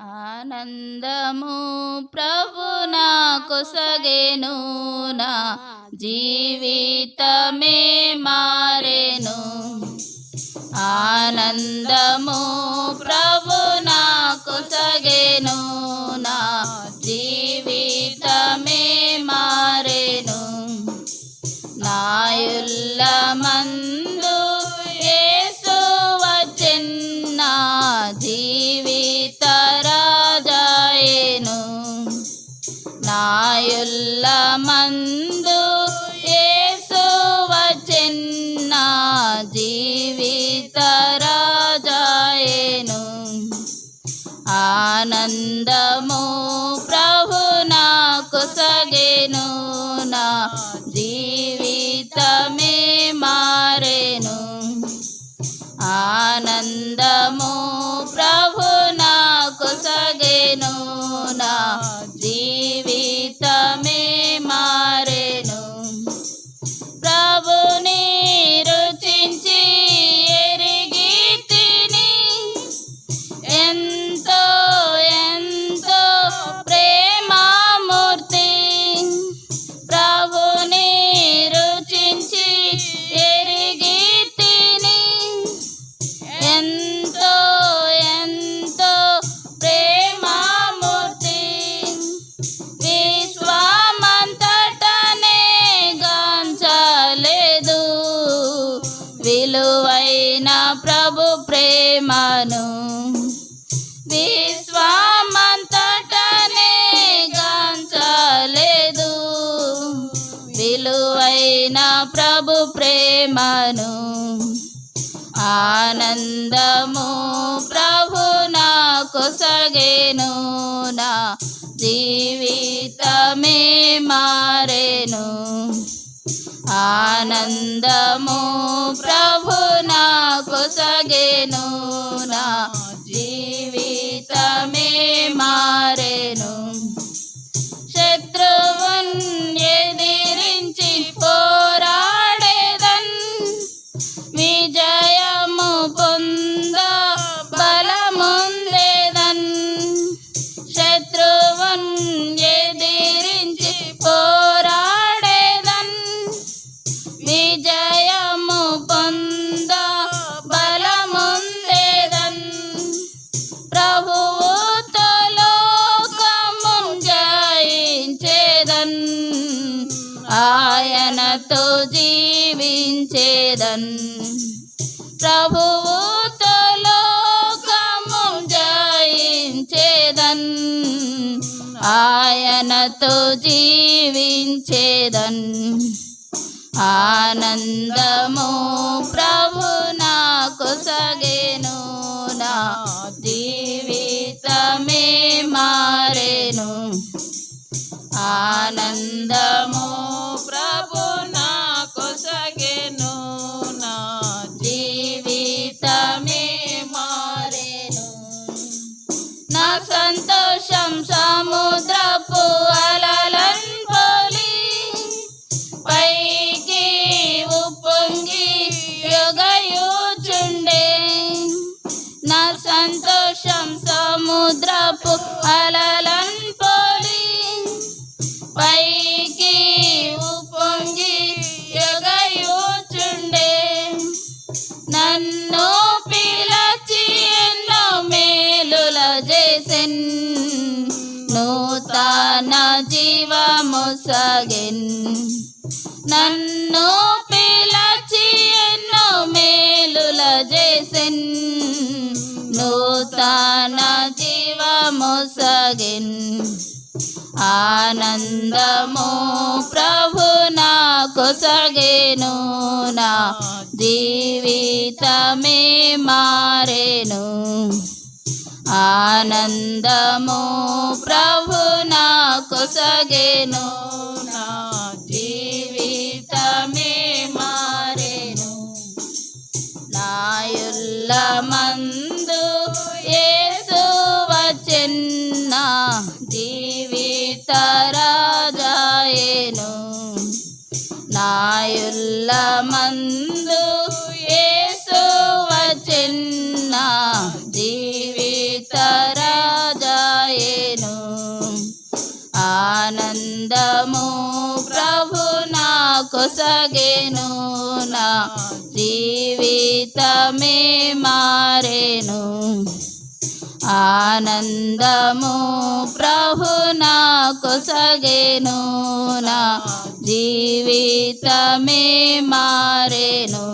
ఆనందము ప్రభు నాకు సగేను నా జీవితమే మారేను. ఆనందము ప్రభు మందు యేసు వచ్చిన్న జీవిత రాజాయను ఆనందము ప్రభు నాకు సగేను. నా జీవితమే మారెను. ఆనందము ప్రభు ప్రేమను విశ్వమంతటనే గాంచలేదు. విలువైన ప్రభు ప్రేమను. ఆనందము ప్రభు నాకు సగేను నా జీవితమే మారేను. ఆనందము ప్రభు ఆయనతో జీవించేదన్. ప్రభువుతో లోకము జయించేదన్. ఆయనతో జీవించేదన్. ఆనందము ప్రభు నాకు సగేను. నా జీవితమే మారేను. ఆనందము నా సంతోషం సముద్రపు అలలన్ పోలి పైకి ఉప్పొంగి యొగయుచుండే నన్ను పిలచి ఎన్నో మేలుల చేసెన్. నూతన జీవము సగెన్. నన్ను నూతన జీవము సగిన్ ఆనందము ప్రభు నాకు సగేను. నా జీవితమే మారేను. ఆనందము ప్రభు నాకు సగేను. రాయుల్ల మందు ఏసు వచ్చిన్న జీవిత రాజాయను ఆనందము ప్రభు నాకు సగెను. నా జీవితమే మారేను. ఆనందము ప్రభు నాకు సగెను నా జీవితమే మారెను.